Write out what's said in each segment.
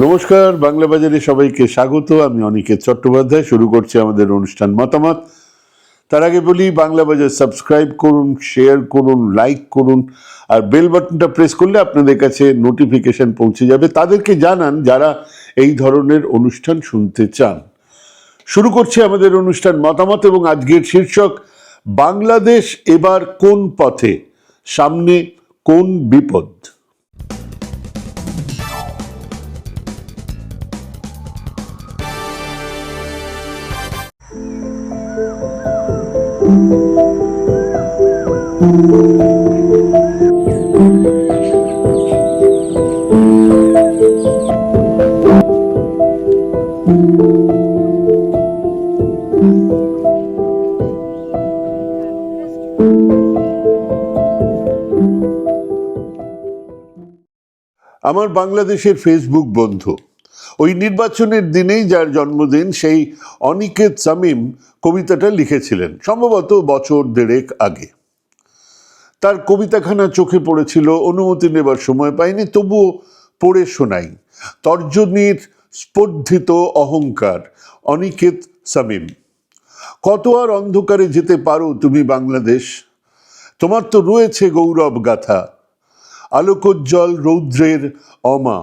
নমস্কার, বাংলা বাজারে সবাইকে স্বাগত। আমি অনিকেত চট্টোপাধ্যায়, শুরু করছি আমাদের অনুষ্ঠান মতামত। তার আগে বলি, বাংলা বাজার সাবস্ক্রাইব করুন, শেয়ার করুন, লাইক করুন, আর বেল বাটনটা প্রেস করলে আপনাদের কাছে নোটিফিকেশন পৌঁছে যাবে। তাদেরকে জানান যারা এই ধরনের অনুষ্ঠান শুনতে চান। শুরু করছি আমাদের অনুষ্ঠান মতামত এবং আজকের শীর্ষক, বাংলাদেশ এবার কোন পথে? সামনে কোন বিপদ? আমার বাংলাদেশের ফেসবুক বন্ধু। ওই নির্বাচনের দিনেই যার জন্মদিন, সেই অনিকেত সামিম কবিতাটা লিখেছিলেন, সম্ভবত বছর দেড়েক আগে। তার কবিতাখানা চোখে পড়েছিল, অনুমতি নেবার সময় পাইনি, তবুও পড়ে শোনাই। তর্জনীর স্পর্ধিত অহংকার, অনিকেত সামিম। কত আর অন্ধকারে যেতে পারো তুমি বাংলাদেশ? তোমার তো রয়েছে গৌরব গাথা আলোকোজ্জ্বল রৌদ্রের অমা।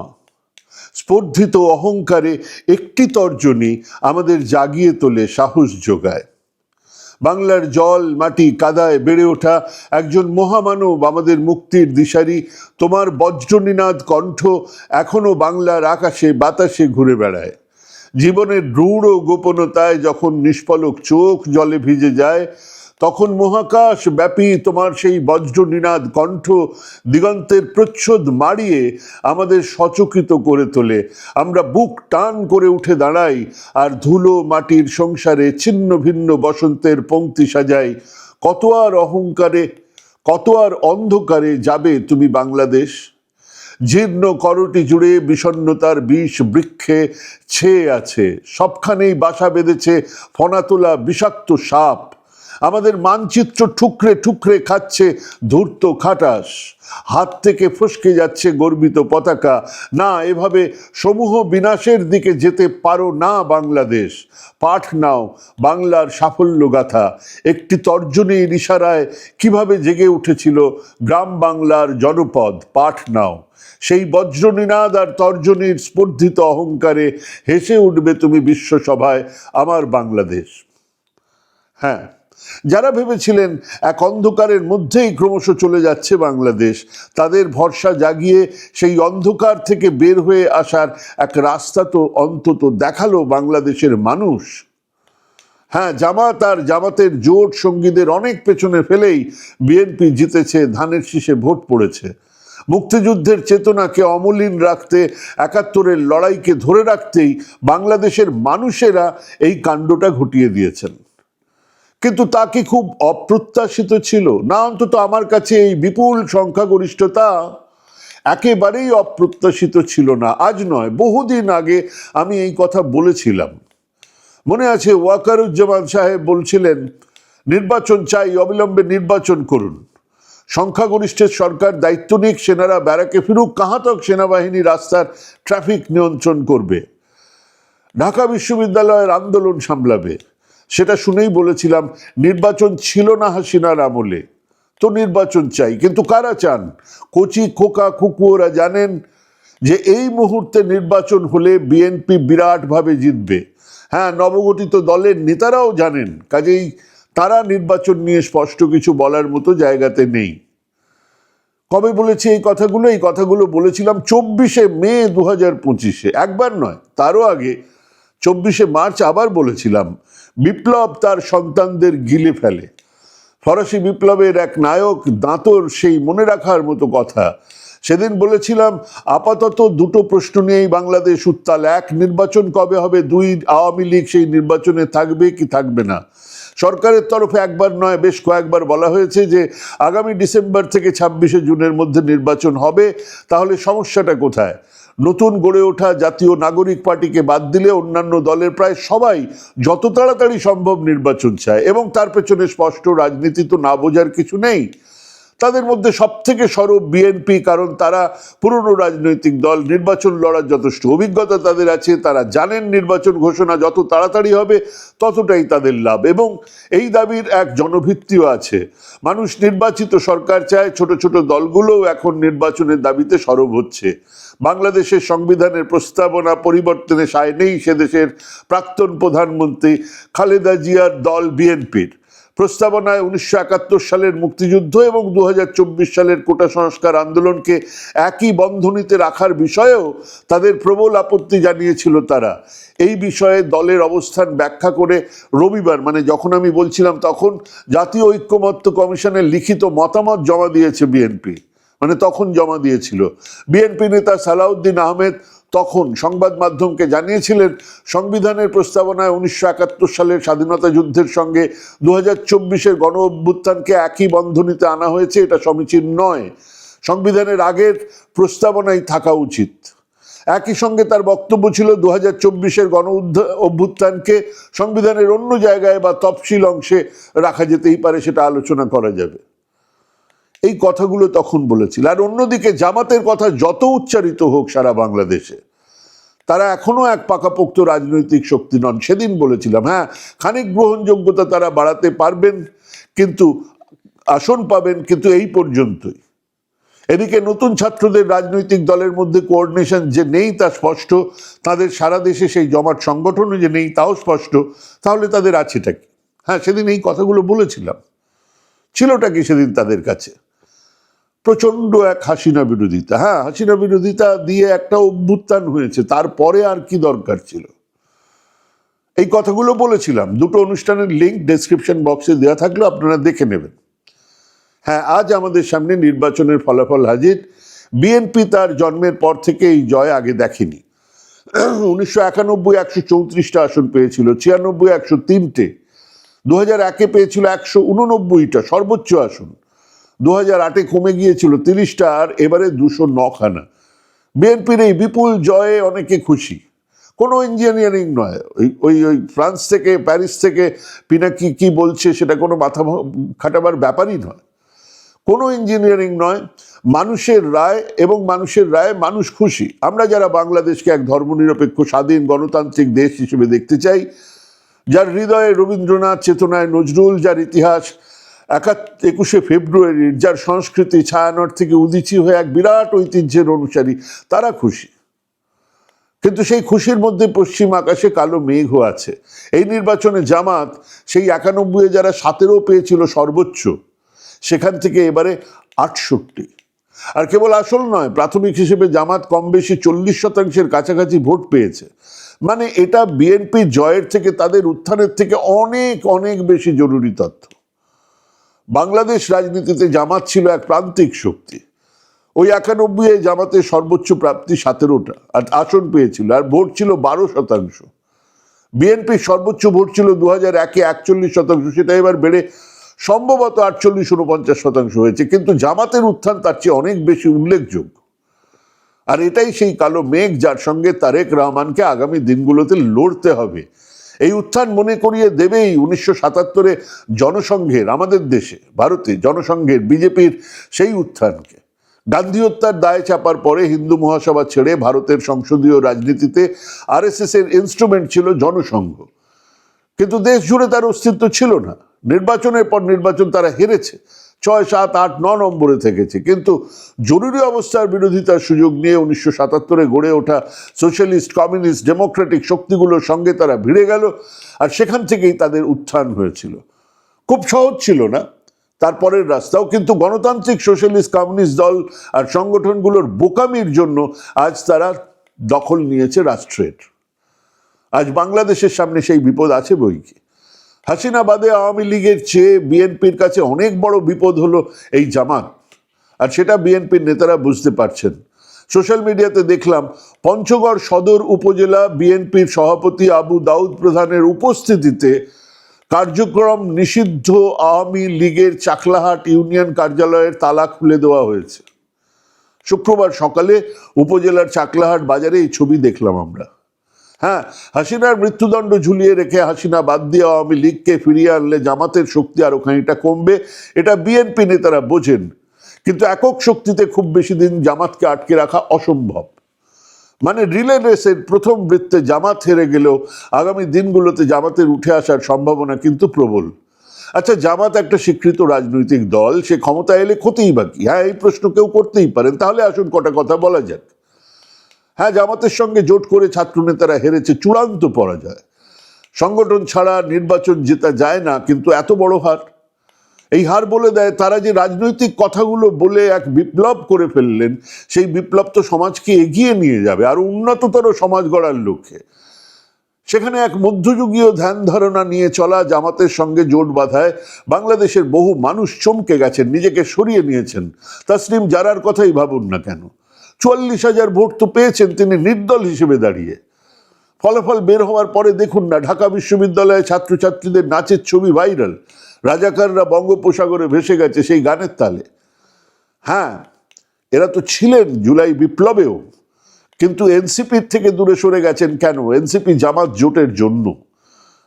স্পর্ধিত অহংকারে একটি তর্জনী আমাদের জাগিয়ে তোলে সাহস যোগায়। বাংলার জল মাটি কাদায় বেড়ে ওঠা একজন মহামানব আমাদের মুক্তির দিশারি, তোমার বজ্রনীনাদ কণ্ঠ এখনও বাংলার আকাশে, বাতাসে ঘুরে বেড়ায়। জীবনের রূঢ় গোপনতায় যখন নিষ্পলক চোখ জলে ভিজে যায় তখন মহাকাশ ব্যাপী তোমার সেই বজ্রনীনাদ কণ্ঠ দিগন্তের প্রচ্ছদ মারিয়ে আমাদের সচকিত করে তোলে। আমরা বুক টান করে উঠে দাঁড়াই আর ধুলো মাটির সংসারে ছিন্ন ভিন্ন বসন্তের পংক্তি সাজাই। কত আর অহংকারে, কত আর অন্ধকারে যাবে তুমি বাংলাদেশ? জীর্ণ করটি জুড়ে বিষণ্ণতার বিষ বৃক্ষে ছেয়ে আছে। সবখানেই বাসা বেঁধেছে ফনাতোলা বিষাক্ত সাপ। আমাদের মানচিত্র ঠুকরে ঠুকরে খাচ্ছে ধূর্ত খাটাস। হাত থেকে ফসকে যাচ্ছে গর্বিত পতাকা। না, এভাবে সমূহ বিনাশের দিকে যেতে পারো না বাংলাদেশ। পাঠ নাও বাংলার সাফল্য গাথা। একটি তর্জনীর ইশারায় কীভাবে জেগে উঠেছিল গ্রাম বাংলার জনপদ, পাঠ নাও। সেই বজ্রনীনাদ আর তর্জনীর স্পর্ধিত অহংকারে হেসে উঠবে তুমি বিশ্বসভায় আমার বাংলাদেশ। হ্যাঁ যারা ভেবেছিলেন এক অন্ধকারের মধ্যেই ক্রমশ চলে যাচ্ছে বাংলাদেশ, তাদের ভরসা জাগিয়ে সেই অন্ধকার থেকে বের হয়ে আসার এক রাস্তা তো অন্তত দেখাল বাংলাদেশের মানুষ। হ্যাঁ জামাত আর জামাতের জোট সঙ্গীদের অনেক পেছনে ফেলেই বিএনপি জিতেছে, ধানের শীষে ভোট পড়েছে। মুক্তিযুদ্ধের চেতনাকে অমলিন রাখতে, একাত্তরের লড়াইকে ধরে রাখতেই বাংলাদেশের মানুষেরা এই কাণ্ডটা ঘটিয়ে দিয়েছেন। কিন্তু তা কি খুব অপ্রত্যাশিত ছিল? না, অন্তত আমার কাছে এই বিপুল সংখ্যাগরিষ্ঠতা একেবারেই অপ্রত্যাশিত ছিল না। আজ নয়, বহুদিন আগে আমি এই কথা বলেছিলাম। মনে আছে, ওয়াকারুজ্জামান সাহেব বলছিলেন, নির্বাচন চাই, অবিলম্বে নির্বাচন করুন। সংখ্যাগরিষ্ঠের সরকার দায়িত্ব নিক, সেনারা ব্যারাকে ফিরুক, কাহাতক সেনাবাহিনী রাস্তার ট্রাফিক নিয়ন্ত্রণ করবে। ঢাকা বিশ্ববিদ্যালয়ের আন্দোলন সামলাবে। সেটা শুনেই বলেছিলাম, নির্বাচন ছিল না হাসিনার আমলে। তো নির্বাচন চাই, কিন্তু কারা চান? কচি, খোকা খুকুরা জানেন যে এই মুহূর্তে নির্বাচন হলে বিএনপি বিরাটভাবে জিতবে। হ্যাঁ নবগঠিত দলের নেতারাও জানেন, কাজেই তারা নির্বাচন নিয়ে স্পষ্ট কিছু বলার মতো জায়গাতে নেই। কবে বলেছি এই কথাগুলো? এই কথাগুলো বলেছিলাম চব্বিশে মে দু হাজার পঁচিশে, একবার নয়, তারও আগে। চব্বিশে মার্চ আবার বলেছিলাম বিপ্লব তার সন্তানদের গিলে ফেলে। ফরাসি বিপ্লবের এক নায়ক দাঁতর সেই মনে রাখার মতো কথা। সেদিন বলেছিলাম, আপাতত দুটো প্রশ্ন নিয়েই বাংলাদেশ উত্তাল। এক, নির্বাচন কবে হবে? দুই, আওয়ামী লীগ সেই নির্বাচনে থাকবে কি থাকবে না? সরকারের তরফে একবার নয়, বেশ কয়েকবার বলা হয়েছে যে আগামী ডিসেম্বর থেকে ছাব্বিশে জুনের মধ্যে নির্বাচন হবে। তাহলে সমস্যাটা কোথায়? নতুন গড়ে ওঠা জাতীয় নাগরিক পার্টিকে বাদ দিলে অন্যান্য দলের প্রায় সবাই যত তাড়াতাড়ি সম্ভব নির্বাচন চায় এবং তার পেছনে স্পষ্ট রাজনীতি তো না বোঝার কিছু নেই। তাদের মধ্যে সব থেকে সরব বিএনপি কারণ তারা পুরনো রাজনৈতিক দল, নির্বাচন লড়ার যথেষ্ট অভিজ্ঞতা তাদের আছে, তারা জানেন নির্বাচন ঘোষণা যত তাড়াতাড়ি হবে, ততটাই তাদের লাভ। এবং এই দাবির এক জনভিত্তিও আছে। মানুষ নির্বাচিত সরকার চায়, ছোট ছোট দলগুলোও এখন নির্বাচনের দাবিতে সরব হচ্ছে। বাংলাদেশের সংবিধানের প্রস্তাবনা পরিবর্তনে সায় নেই সে দেশের প্রাক্তন প্রধানমন্ত্রী খালেদা জিয়ার দল বিএনপির প্রস্তাবনায় উনিশশো একাত্তর সালের মুক্তিযুদ্ধ এবং দু হাজার চব্বিশ সালের কোটা সংস্কার আন্দোলনকে একই বন্ধনীতে রাখার বিষয়েও তাদের প্রবল আপত্তি জানিয়েছিল তারা। এই বিষয়ে দলের অবস্থান ব্যাখ্যা করে রবিবার মানে যখন আমি বলছিলাম তখন জাতীয় ঐক্যমত্য কমিশনের লিখিত মতামত জমা দিয়েছে বিএনপি। মানে তখন জমা দিয়েছিল। বিএনপি নেতা সালাউদ্দিন আহমেদ তখন সংবাদ মাধ্যমকে জানিয়েছিলেন, সংবিধানের প্রস্তাবনায় উনিশশো একাত্তর সালের স্বাধীনতা যুদ্ধের সঙ্গে দু হাজার চব্বিশের গণ অভ্যুত্থানকে একই বন্ধনীতে আনা হয়েছে, এটা সমীচীন নয়। সংবিধানের আগের প্রস্তাবনাই থাকা উচিত। একই সঙ্গে তার বক্তব্য ছিল দু হাজার চব্বিশের গণ অভ্যুত্থানকে সংবিধানের অন্য জায়গায় বা তফসিল অংশে রাখা যেতেই পারে, সেটা আলোচনা করা যাবে। এই কথাগুলো তখন বলেছিল। আর অন্যদিকে জামাতের কথা যত উচ্চারিত হোক সারা বাংলাদেশে, তারা এখনও এক পাকাপোক্ত রাজনৈতিক শক্তি নন। সেদিন বলেছিলাম হ্যাঁ খানিক গ্রহণযোগ্যতা তারা বাড়াতে পারবেন, কিন্তু আসন পাবেন কিন্তু এই পর্যন্তই। এদিকে নতুন ছাত্রদের রাজনৈতিক দলের মধ্যে কোঅর্ডিনেশন যে নেই তা স্পষ্ট, তাদের সারা দেশে সেই জমাট সংগঠনও যে নেই তাও স্পষ্ট, তাহলে তাদের আছেটা কি? হ্যাঁ সেদিন এই কথাগুলো বলেছিলাম। ছিলটা কি সেদিন তাদের কাছে? প্রচণ্ড এক হাসিনা বিরোধিতা। হ্যাঁ হাসিনা বিরোধিতা দিয়ে একটা অভ্যুত্থান হয়েছে, তারপরে আর কি দরকার ছিল? এই কথাগুলো বলেছিলাম, দুটো অনুষ্ঠানের লিঙ্ক ডেসক্রিপশন বক্সে দেওয়া থাকলে আপনারা দেখে নেবেন। হ্যাঁ আজ আমাদের সামনে নির্বাচনের ফলাফল হাজির। বিএনপি তার জন্মের পর থেকে এই জয় আগে দেখেনি। উনিশশো একানব্বই একশো চৌত্রিশটা আসন পেয়েছিল, ছিয়ানব্বই একশো তিনটে। দু হাজার একে পেয়েছিল একশো উননব্বইটা সর্বোচ্চ আসন। দু হাজার আটে কমে গিয়েছিল তিরিশটা আর এবারে দুশো নখানা। বিএনপির এই বিপুল জয়ে অনেকে খুশি। কোনো ইঞ্জিনিয়ারিং নয়। ওই ওই ফ্রান্স থেকে, প্যারিস থেকে পিনাকি কি বলছে সেটা কোনো মাথা খাটাবার ব্যাপারই নয়। কোনো ইঞ্জিনিয়ারিং নয়। মানুষের রায় এবং মানুষের রায় মানুষ খুশি। আমরা যারা বাংলাদেশকে এক ধর্মনিরপেক্ষ, স্বাধীন, গণতান্ত্রিক দেশ হিসেবে দেখতে চাই, যার হৃদয়ে রবীন্দ্রনাথ চেতনায় নজরুল, যার ইতিহাস একুশে ফেব্রুয়ারির যার সংস্কৃতি ছায়ানট থেকে উদিচি হয়ে এক বিরাট ঐতিহ্যের অনুসারী, তারা খুশি। কিন্তু সেই খুশির মধ্যে পশ্চিম আকাশে কালো মেঘও আছে। এই নির্বাচনে জামাত সেই একানব্বই যারা সতেরো পেয়েছিল সর্বোচ্চ, সেখান থেকে এবারে আটষট্টি। আর কেবল আসল নয়, প্রাথমিক হিসেবে জামাত কম বেশি চল্লিশ শতাংশের কাছাকাছি ভোট পেয়েছে। মানে এটা বিএনপি জয়ের থেকে তাদের উত্থানের থেকে অনেক অনেক বেশি জরুরি তথ্য। বাংলাদেশ রাজনীতিতে জামাত ছিল এক প্রান্তিক শক্তি। ওই একানব্বই জামাতের সর্বোচ্চ প্রাপ্তি সতেরোটা আর আসন পেয়েছিল, আর ভোট ছিল বারো শতাংশ। বিএনপির সর্বোচ্চ ভোট ছিল দু হাজার একে একচল্লিশ শতাংশ, সেটা এবার বেড়ে সম্ভবত আটচল্লিশ উনপঞ্চাশ শতাংশ হয়েছে, কিন্তু জামাতের উত্থান তার চেয়ে অনেক বেশি উল্লেখযোগ্য। আর এটাই সেই কালো মেঘ যার সঙ্গে তারেক রহমানকে আগামী দিনগুলোতে লড়তে হবে। এই উত্থান মনে করিয়ে দেবেই উনিশশো সাতাত্তরে জনসংঘের, আমাদের দেশে, ভারতে জনসংঘের, বিজেপির সেই উত্থানকে। গান্ধী হত্যার দায় চাপার পরে হিন্দু মহাসভা ছেড়ে ভারতের সংসদীয় রাজনীতিতে আরএসএস এর ইনস্ট্রুমেন্ট ছিল জনসংঘ। কিন্তু দেশ জুড়ে তার অস্তিত্ব ছিল না। নির্বাচনের পর নির্বাচন তারা হেরেছে। ছয়, সাত, আট, ন নম্বরে থেকেছে। কিন্তু জরুরি অবস্থার বিরোধিতার সুযোগ নিয়ে উনিশশো সাতাত্তরে গড়ে ওঠা সোশ্যালিস্ট, কমিউনিস্ট, ডেমোক্রেটিক শক্তিগুলোর সঙ্গে তারা ভিড়ে গেল আর সেখান থেকেই তাদের উত্থান হয়েছিল। খুব সহজ ছিল না। তারপরের রাস্তাও কিন্তু গণতান্ত্রিক সোশ্যালিস্ট, কমিউনিস্ট দল আর সংগঠনগুলোর বোকামির জন্য আজ তারা দখল নিয়েছে রাষ্ট্রের। আজ বাংলাদেশের সামনে সেই বিপদ আছে বই কি? হাসিনা বাদে আওয়ামী লীগের চেয়ে বিএনপির কাছে অনেক বড় বিপদ হলো এই জামাত। আর সেটা বিএনপির নেতারা বুঝতে পারছেন। সোশ্যাল মিডিয়াতে দেখলাম, পঞ্চগড় সদর উপজেলা বিএনপির সভাপতি আবু দাউদ প্রধানের উপস্থিতিতে কার্যক্রম নিষিদ্ধ আওয়ামী লীগের চাকলাহাট ইউনিয়ন কার্যালয়ের তালা খুলে দেওয়া হয়েছে। শুক্রবার সকালে উপজেলার চাকলাহাট বাজারে এই ছবি দেখলাম আমরা। হ্যাঁ হাসিনার মৃত্যুদণ্ড ঝুলিয়ে রেখে হাসিনা বাদ দিয়ে আওয়ামী লীগকে ফিরিয়ে আনলে জামাতের শক্তি আরও খানিকটা কমবে, এটা বিএনপি নেতারা বোঝেন। কিন্তু একক শক্তিতে খুব বেশি দিন জামাতকে আটকে রাখা অসম্ভব। মানে রিলে রেসের প্রথম বৃত্তে জামাত হেরে গেলেও আগামী দিনগুলোতে জামাতের উঠে আসার সম্ভাবনা কিন্তু প্রবল। আচ্ছা জামাত একটা স্বীকৃত রাজনৈতিক দল, সে ক্ষমতা এলে ক্ষতিই বাকি হ্যাঁ এই প্রশ্ন কেউ করতেই পারেন। তাহলে আসুন কটা কথা বলা যাক। হ্যাঁ জামাতের সঙ্গে জোট করে ছাত্রনেতারা হেরেছে, চূড়ান্ত পরাজয়। সংগঠন ছাড়া নির্বাচন জেতা যায় না, কিন্তু এত বড় হার। এই হার বলে দেয়, তারা যে রাজনৈতিক কথাগুলো বলে এক বিপ্লব করে ফেললেন, সেই বিপ্লব তো সমাজকে এগিয়ে নিয়ে যাবে, আর উন্নততর সমাজ গড়ার লক্ষ্যে। সেখানে এক মধ্যযুগীয় ধ্যান ধারণা নিয়ে চলা জামাতের সঙ্গে জোট বাঁধায় বাংলাদেশের বহু মানুষ চমকে গেছেন, নিজেকে সরিয়ে নিয়েছেন। তাসলিম জারার কথাই ভাবুন না কেন? চুয়াল্লিশ হাজার ভোট তো পেয়েছেন তিনি নির্দল হিসেবে দাঁড়িয়ে। ফলাফল বের হওয়ার পরে দেখুন না, ঢাকা বিশ্ববিদ্যালয়ে ছাত্রছাত্রীদের নাচের ছবি ভাইরাল। রাজাকাররা বঙ্গোপসাগরে ভেসে গেছে সেই গানের তালে। হ্যাঁ এরা তো ছিলেন জুলাই বিপ্লবেও, কিন্তু এনসিপির থেকে দূরে সরে গেছেন কেন? এনসিপি জামাত জোটের জন্য।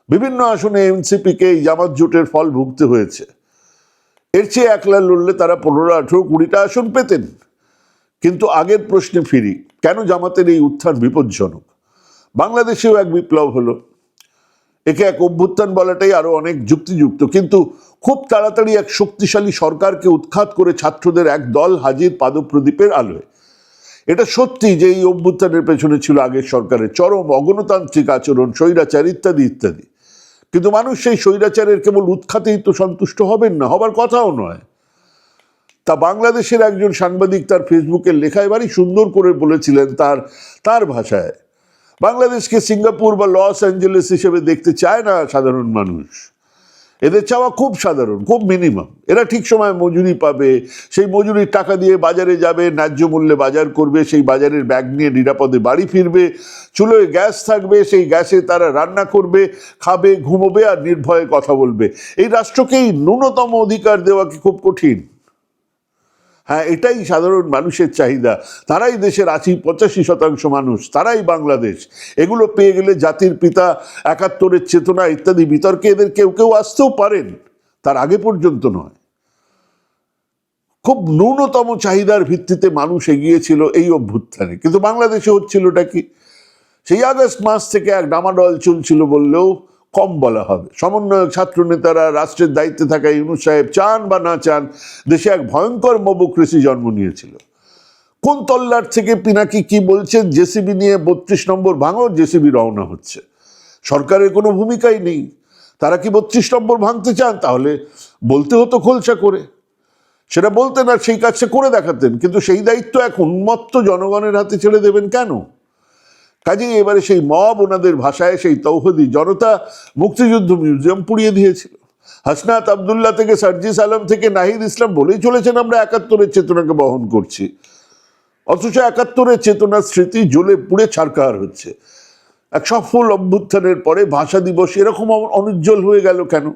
বিভিন্ন আসনে এনসিপিকে এই জামাত জোটের ফল ভুগতে হয়েছে। এর চেয়ে একলা লড়লে তারা পনেরো আঠেরো কুড়িটা আসন পেতেন। কিন্তু আগের প্রশ্নে ফিরি, কেন জামাতের এই উত্থান বিপজ্জনক? বাংলাদেশেও এক বিপ্লব হলো। একে এক অভ্যুত্থান বলাটাই আরও অনেক যুক্তিযুক্ত, কিন্তু খুব তাড়াতাড়ি এক শক্তিশালী সরকারকে উৎখাত করে ছাত্রদের এক দল হাজির পাদপ্রদীপের আলোয়। এটা সত্যি যে এই অভ্যুত্থানের পেছনে ছিল আগের সরকারের চরম অগণতান্ত্রিক আচরণ, স্বৈরাচার ইত্যাদি ইত্যাদি। কিন্তু মানুষ সেই স্বৈরাচারের কেবল উৎখাতেই তো সন্তুষ্ট হবেন না, হবার কথাও নয়। তা বাংলাদেশের একজন সাংবাদিক তার ফেসবুকের লেখায় বাড়ি সুন্দর করে বলেছিলেন তার তার ভাষায়। বাংলাদেশকে সিঙ্গাপুর বা লস অ্যাঞ্জেলেস হিসেবে দেখতে চায় না সাধারণ মানুষ। এদের চাওয়া খুব সাধারণ, খুব মিনিমাম। এরা ঠিক সময় মজুরি পাবে, সেই মজুরির টাকা দিয়ে বাজারে যাবে, ন্যায্য মূল্যে বাজার করবে, সেই বাজারের ব্যাগ নিয়ে নিরাপদে বাড়ি ফিরবে চুলোয় গ্যাস থাকবে, সেই গ্যাসে তারা রান্না করবে, খাবে, ঘুমোবে আর নির্ভয়ে কথা বলবে। এই রাষ্ট্রকেই ন্যূনতম অধিকার দেওয়া কি খুব কঠিন? হ্যাঁ এটাই সাধারণ মানুষের চাহিদা। তারাই দেশের আশি, পঁচাশি শতাংশ মানুষ, তারাই বাংলাদেশ। এগুলো পেয়ে গেলে জাতির পিতা, একাত্তরের চেতনা ইত্যাদি বিতর্কে এদের কেউ কেউ আসতেও পারেন। তার আগে পর্যন্ত নয়। খুব ন্যূনতম চাহিদার ভিত্তিতে মানুষ এগিয়েছিল এই অভ্যুত্থানে। কিন্তু বাংলাদেশে হচ্ছিলটা কি? সেই আগস্ট মাস থেকে এক ডামাডল চলছিল বললেও কম বলা হবে। সমন্বয়ক ছাত্র নেতারা রাষ্ট্রের দায়িত্বে থাকা ইউনুস সাহেব চান বা না চান, দেশে এক ভয়ঙ্কর মবুক্রেসি জন্ম নিয়েছিল। কোন তল্লার থেকে পিনাকি কি বলছেন? জেসিবি নিয়ে বত্রিশ নম্বর ভাঙো জেসিবি রওনা হচ্ছে। সরকারের কোনো ভূমিকাই নেই। তারা কি বত্রিশ নম্বর ভাঙতে চান? তাহলে বলতে হতো খোলসা করে। সেটা বলতেন আর সেই কাজটা করে দেখাতেন। কিন্তু সেই দায়িত্ব এক উন্মত্ত জনগণের হাতে ছেড়ে দেবেন কেন? কাজেই এবারে সেই মব ওনাদের ভাষায় সেই তৌহদি জনতা মুক্তিযুদ্ধ মিউজিয়াম পুড়িয়ে দিয়েছিল। হাসনাত আবদুল্লাহ থেকে সার্জিস আলম থেকে নাহিদ ইসলাম বলেই চলেছেন আমরা একাত্তরের চেতনাকে বহন করছি। অথচ একাত্তরের চেতনার স্মৃতি জ্বলে পুড়ে ছারকার হচ্ছে। এক সফল অভ্যুত্থানের পরে ভাষা দিবস এরকম অনুজ্জ্বল হয়ে গেল কেন?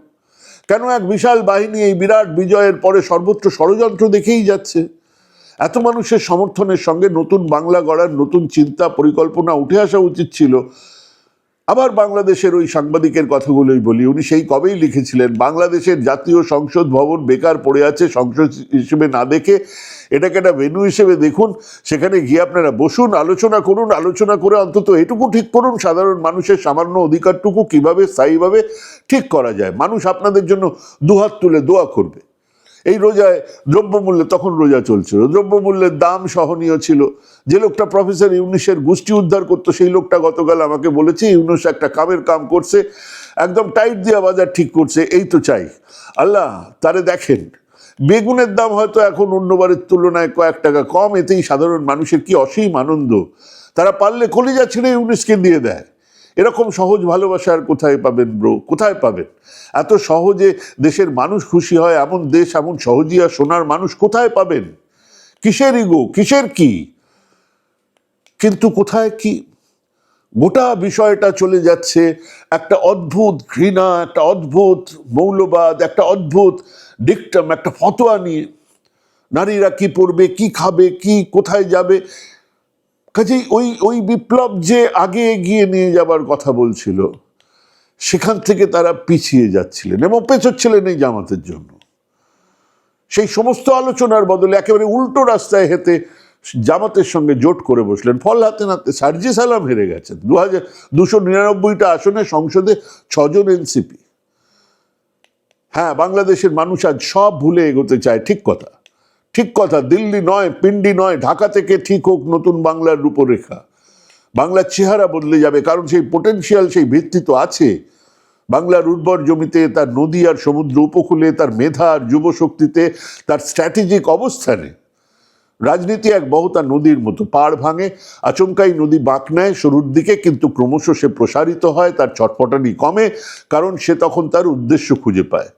কেন এক বিশাল বাহিনী এই বিরাট বিজয়ের পরে সর্বত্র ষড়যন্ত্র দেখেই যাচ্ছে? এত মানুষের সমর্থনের সঙ্গে নতুন বাংলা গড়ার নতুন চিন্তা, পরিকল্পনা উঠে আসা উচিত ছিল। আবার বাংলাদেশের ওই সাংবাদিকের কথাগুলোই বলি। উনি সেই কবেই লিখেছিলেন, বাংলাদেশের জাতীয় সংসদ ভবন বেকার পড়ে আছে, সংসদ হিসেবে না দেখে এটাকে একটা ভেনু হিসেবে দেখুন। সেখানে গিয়ে আপনারা বসুন, আলোচনা করুন, আলোচনা করে অন্তত এটুকু ঠিক করুন, সাধারণ মানুষের সামান্য অধিকারটুকু কীভাবে, স্থায়ীভাবে ঠিক করা যায়। মানুষ আপনাদের জন্য দুহাত তুলে দোয়া করবে। এই রোজায় দ্রব্যমূল্যে তখন রোজা চলছিল। দ্রব্যমূল্যের দাম সহনীয় ছিল। যে লোকটা প্রফেসর ইউনিসের গোষ্ঠী উদ্ধার করতো, সেই লোকটা গতকাল আমাকে বলেছে, ইউনুস একটা কামের কাম করছে, একদম টাইট দিয়া বাজার ঠিক করছে, এই তো চাই। আল্লাহ, তারে দেখেন, বেগুনের দাম হয়তো এখন অন্যবারের তুলনায় কয়েক টাকা কম, এতেই সাধারণ মানুষের কি অসীম আনন্দ। তারা পারলে কলিজা ছেড়ে ইউনিসকে দিয়ে দেয়। এরকম সহজ ভালোবাসা আর কোথায় পাবেন ব্রো কোথায় পাবেন? এত সহজে দেশের মানুষ খুশি হয়, এমন দেশ, এমন সহজিয়া সোনার মানুষ কোথায় পাবেন? কিসের ইগো কিসের কি? কিন্তু কোথায় কি? গোটা বিষয়টা চলে যাচ্ছে, একটা অদ্ভুত ঘৃণা, একটা অদ্ভুত মৌলবাদ, একটা অদ্ভুত ডিকটাম একটা ফতোয়া নিয়ে। নারীরা কি পড়বে, কি খাবে, কি কোথায় যাবে? কাজেই ওই ওই বিপ্লব যে আগে এগিয়ে নিয়ে যাবার কথা বলছিল, সেখান থেকে তারা পিছিয়ে যাচ্ছিলেন এবং পেছোচ্ছিলেন এই জামাতের জন্য। সেই সমস্ত আলোচনার বদলে একেবারে উল্টো রাস্তায় হেঁটে জামাতের সঙ্গে জোট করে বসলেন। ফল হাতে নাতে সার্জি সালাম হেরে গেছেন। দু হাজার, দুশো নিরানব্বইটা আসনে সংসদে ছজন এনসিপি। হ্যাঁ বাংলাদেশের মানুষ আজ সব ভুলে এগোতে চায়, ঠিক কথা। ঠিক কথা, দিল্লি নয়, পিন্ডি নয়, ঢাকা থেকে ঠিক হোক নতুন বাংলার রূপরেখা। বাংলার চেহারা বদলে যাবে, কারণ সেই পোটেনশিয়াল সেই ভিত্তি তো আছে। বাংলার উর্বর জমিতে তার নদী আর সমুদ্র উপকূলে, তার মেধা আর যুবশক্তিতে, তার স্ট্র্যাটেজিক অবস্থানে। রাজনীতি এক বহতা নদীর মতো, পাড় ভাঙে, আচমকাই নদী বাঁক নেয় শুরুর দিকে, কিন্তু ক্রমশ সে প্রসারিত হয়, তার ছটফটানি কমে, কারণ সে তখন তার উদ্দেশ্য খুঁজে পায়।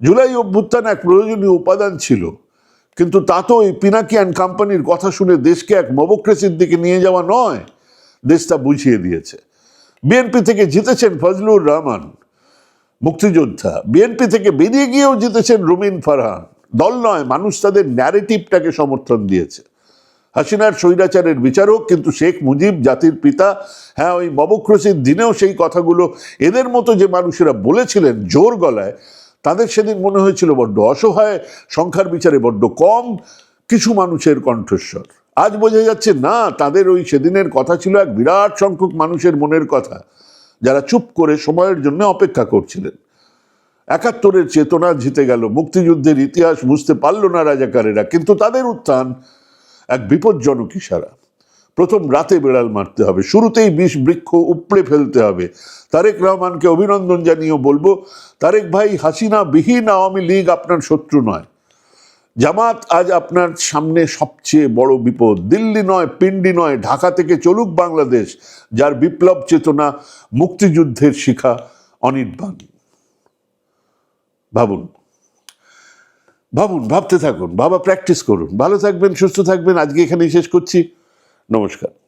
জুলাই অভ্যুত্থান এক প্রয়োজনীয় উপাদান ছিল। কিন্তু তা তো এই পিনাকি অ্যান্ড কোম্পানির কথা শুনে দেশকে এক মবক্রেসির দিকে নিয়ে যাওয়া নয়। দেশটা বুঝিয়ে দিয়েছে। বিএনপি থেকে জিতেছেন ফজলুর রহমান, মুক্তিযোদ্ধা। বিএনপি থেকে বেরিয়ে গিয়েও জিতেছেন রুমিন ফারহান। দল নয়, মানুষ তাদের ন্যারেটিভটাকে সমর্থন দিয়েছে। হাসিনার স্বৈরাচারের বিচারক, কিন্তু শেখ মুজিব জাতির পিতা। হ্যাঁ ওই মবক্রসির দিনেও সেই কথাগুলো এদের মতো যে মানুষেরা বলেছিলেন জোর গলায় তাদের সেদিন মনে হয়েছিল বড্ড অসহায়, সংখ্যার বিচারে বড্ড কম, কিছু মানুষের কণ্ঠস্বর। আজ বোঝা যাচ্ছে, না, তাদের ওই সেদিনের কথা ছিল এক বিরাট সংখ্যক মানুষের মনের কথা, যারা চুপ করে সময়ের জন্য অপেক্ষা করছিলেন। একাত্তরের চেতনা জিতে গেল, মুক্তিযুদ্ধের ইতিহাস বুঝতে পারল না রাজাকারেরা, কিন্তু তাদের উত্থান এক বিপজ্জনক ইশারা। প্রথম রাতে বেড়াল মারতে হবে। শুরুতেই বিষ বৃক্ষ উপড়ে ফেলতে হবে। তারেক রহমানকে অভিনন্দন জানিয়েও বলব, তারেক ভাই হাসিনা বিহীন আওয়ামী লীগ আপনার শত্রু নয়। জামাত আজ আপনার সামনে সবচেয়ে বড় বিপদ। দিল্লি নয়, পিন্ডি নয়, ঢাকা থেকে চলুক বাংলাদেশ, যার বিপ্লব চেতনা মুক্তিযুদ্ধের শিখা অনির্বাণ ভাবুন ভাবুন, ভাবতে থাকুন। বাবা প্র্যাকটিস করুন। ভালো থাকবেন, সুস্থ থাকবেন। আজকে এখানেই শেষ করছি। নমস্কার।